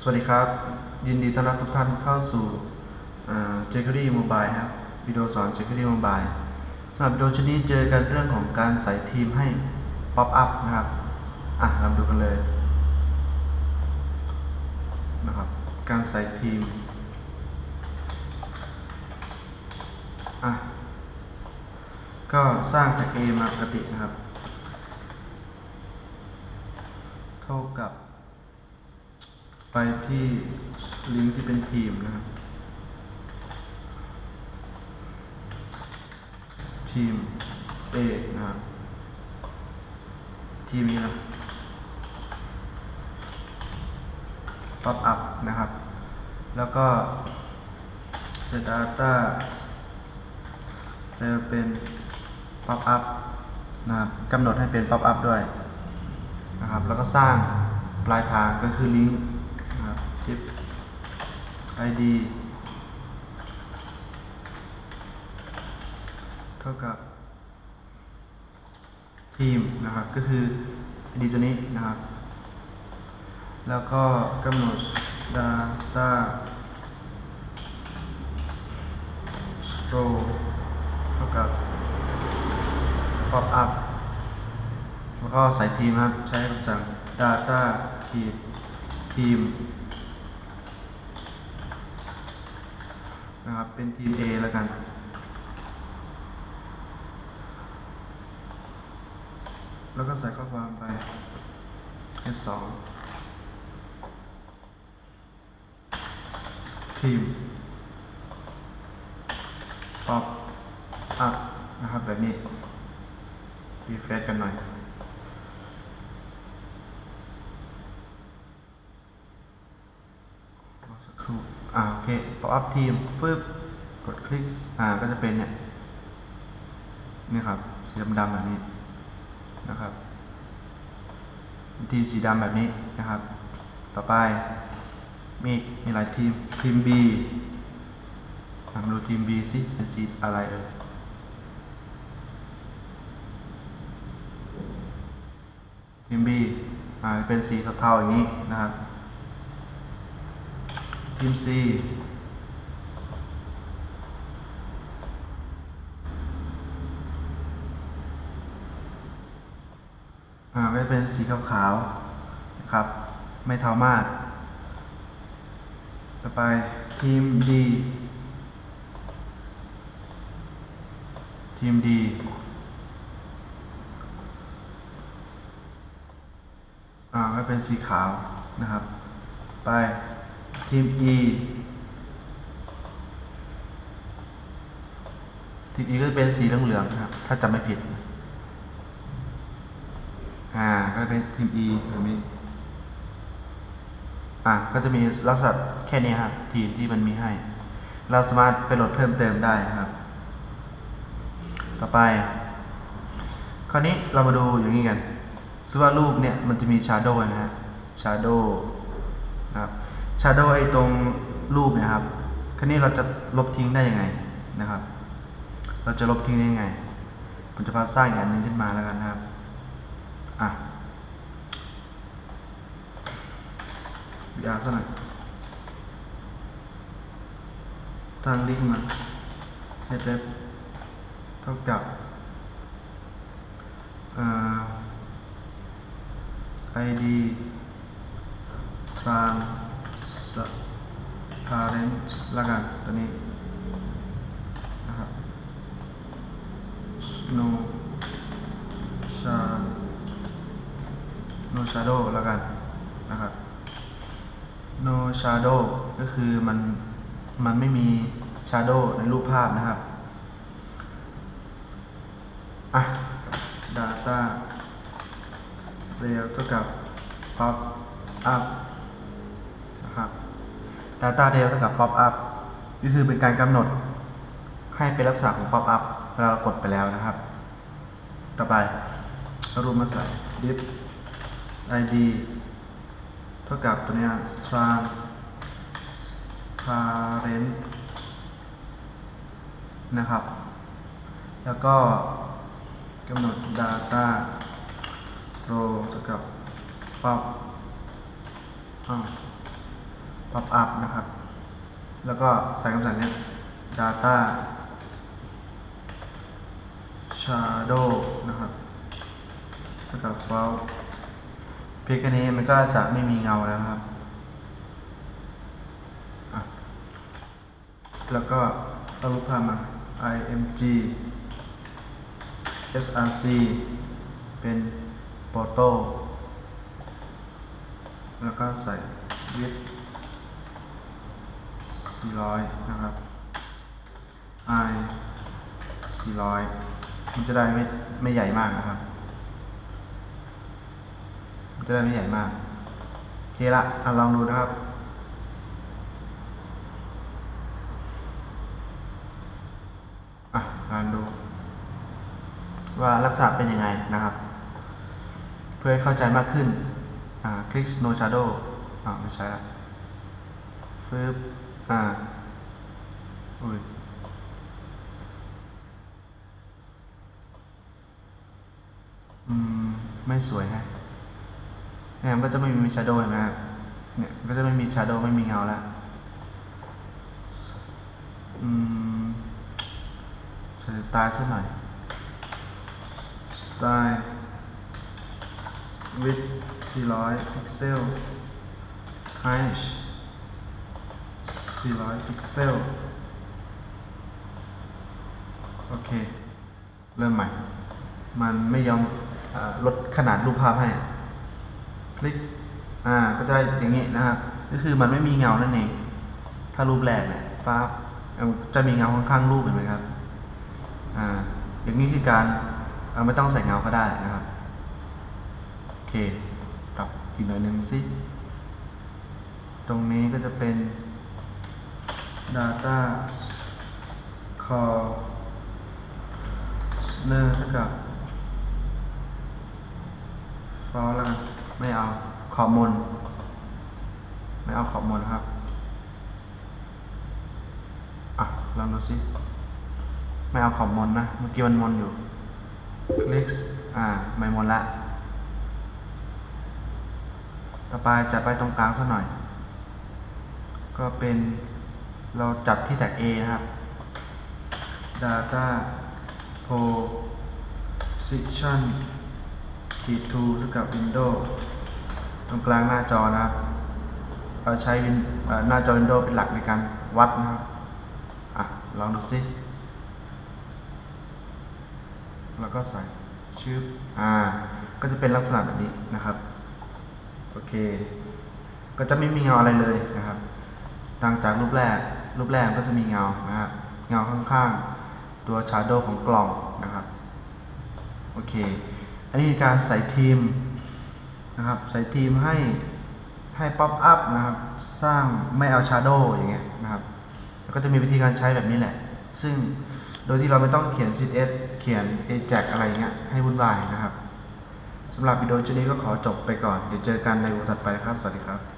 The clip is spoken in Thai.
สวัสดีครับ ยินดีต้อนรับทุกท่านเข้าสู่เจค r y Mobile ครับวิดีโอสอน j จ c รี่ Mobile สำหรับวิดีโอชุดนี้เจอกันเรื่องของการใส่ทีมให้ Pop Up นะครับ อะเราดูกันเลยนะครับ การใส่ทีมอะก็สร้างแท็ก A มาปกตินะครับ เท่ากับ ไปที่ลิงก์ที่เป็นทีมนะครับ ทีม A นะครับทีมนี้นะป๊อปอัพนะครับ แล้วก็ the data แล้วเป็นป๊อปอัพนะครับกำหนดให้เป็นป๊อปอัพด้วยนะครับ แล้วก็สร้างปลายทางก็คือลิงก์ id เท่ากับทีมนะครับ ก็คือ id ตัวนี้นะครับ แล้วก็กำหนด data row เท่ากับ pop up แล้วก็ใส่ทีมครับ ใช้คำสั่ง data ขีดทีมนะครับ เป็นทีม A แล้วกัน แล้วก็ใส่ข้อความไป S2 ทีม pop up นะครับแบบนี้รีเฟรชกันหน่อยรอสักครู่อ่าโอเค pop up ทีมฟึบก ดคลิก อ่า ก็จะเป็นเนี่ย นี่ครับ สีดำๆแบบนี้นะครับ ทีมสีดำแบบนี้นะครับ ต่อไป มีมีหลายทีม ทีม B มาดูทีม B สิเป็นสีอะไรเอ่ยทีม B อ่า เป็นสีเทาๆอย่างนี้นะครับ ทีม C ก็จะเป็นสีขาวๆนะครับ ไม่เทามาก ต่อไปทีม D ทีม D อ่าก็เป็นสีขาวนะครับ ไปทีม E ทีม E ก็จะเป็นสีเหลืองๆครับ ถ้าจำไม่ผิด อ่าก็เป็นทีม E แบบนี้อะก็จะมีลักษณะแค่นี้ครับ ทีมที่มันมีให้ เราสามารถไปโหลดเพิ่มเติมได้นะครับ ต่อไป คราวนี้เรามาดูอย่างนี้กันซึ่งว่ารูปเนี่ยมันจะมีชาร์โดนะฮะชาร์โดนะครับชาร์โดไอ้ตรงรูปเนี่ยครับคราวนี้เราจะลบทิ้งได้ยังไงนะครับ เราจะลบทิ้งได้ยังไงผมจะพาสร้างอีกอันนึงขึ้นมาแล้วกันนะครับอะ วิอาร์ซะหน่อยทางลิงก์มาเล็บๆเท่ากับอ่า id transparent ละกันตัวนี้นะครับ no shadow no shadow ละกัน no shadow ก็คือมันมันไม่มี shadow ในรูปภาพนะครับอะ data เรียเท่ากับ pop up นะครับ data เรียเท่ากับ pop up ก็คือเป็นการกำหนดให้เป็นลักษณะของ pop up เวลาเรากดไปแล้วนะครับ ต่อไปรูปมาใส่ div id ท่ากับตัวเนี้ย transparent นะครับ แล้วก็กำหนด data row เท่ากับ pop อ้าว pop up นะครับ แล้วก็ใส่คำสั่งเนี้ย data shadow นะครับเท่ากับ false พียงแค่นี้มันก็จะไม่มีเงาแล้วครับ แล้วก็เอารูปภาพมา img src เป็น photo แล้วก็ใส่ width 400 นะครับ i 400 มันจะได้ไม่ไม่ใหญ่มากนะครับ จะได้ไม่ใหญ่มาก โอเคละอะลองดูนะครับ อะลองดู ว่าลักษณะเป็นยังไงนะครับ เพื่อให้เข้าใจมากขึ้น อ่า คลิก no shadow อ่าไม่ใช่ละฟึบอ่า อุ้ยอืม ไม่สวยฮะ เนี่ยก็จะไม่มี shadow เห็นไหมฮะเนี่ยก็จะไม่มี shadow ไม่มีเงาแล้วอืมใส่สไตล์สักหน่อยสไตล์ width 400พิกเซล height 400พิกเซล โอเค เริ่มใหม่ มันไม่ยอมอลดขนาดรูปภาพให้ คลิกอ่าก็จะได้อย่างนี้นะครับ ก็คือมันไม่มีเงานั่นเองถ้ารูปแรกเนี่ยฟ้าจะมีเงาข้างๆรูปเห็นไหมครับอ่าอย่างนี้คือการเอ่อไม่ต้องใส่เงาก็ได้นะครับ โอเคปรับอีกหน่อยหนึ่งสิ ตรงนี้ก็จะเป็น data call เนอร์เท่ากับ far ล้วกัน ไม่เอาขอบมนไม่เอาขอบมนครับ อะลองดูสิไม่เอาขอบมนนะ เมื่อกี้มันมนอยู่ คลิก อ่า ไม่มนละ ต่อไปจัดไปตรงกลางสักหน่อย ก็เป็นเราจับที่แท็ก A นะครับ data position ขีด to เท่ากับ window ตรงกลางหน้าจอนะครับ เราใช้วินเอ่อหน้าจอ Windows เป็นหลักในการวัดนะครับ อะ ลองดูสิแล้วก็ใส่ชื่ออ่า ก็จะเป็นลักษณะแบบนี้นะครับ โอเค ก็จะไม่มีเงาอะไรเลยนะครับต่างจากรูปแรก รูปแรกก็จะมีเงานะครับ เงาข้างๆ ตัวชาร์โดของกล่องนะครับ โอเค อันนี้การใส่ทีม นะครับใส่ทีมให้ให้ป๊อปอัพนะครับ สร้างไม่เอาชาโดอย่างเงี้ยนะครับแล้วก็จะมีวิธีการใช้แบบนี้แหละ ซึ่งโดยที่เราไม่ต้องเขียน CSS เขียน Ajax อะไรเงี้ยให้วุ่นวายนะครับสำหรับวิดีโอชุดนี้ก็ขอจบไปก่อน เดี๋ยวเจอกันในวันถัดไปนะครับ สวัสดีครับ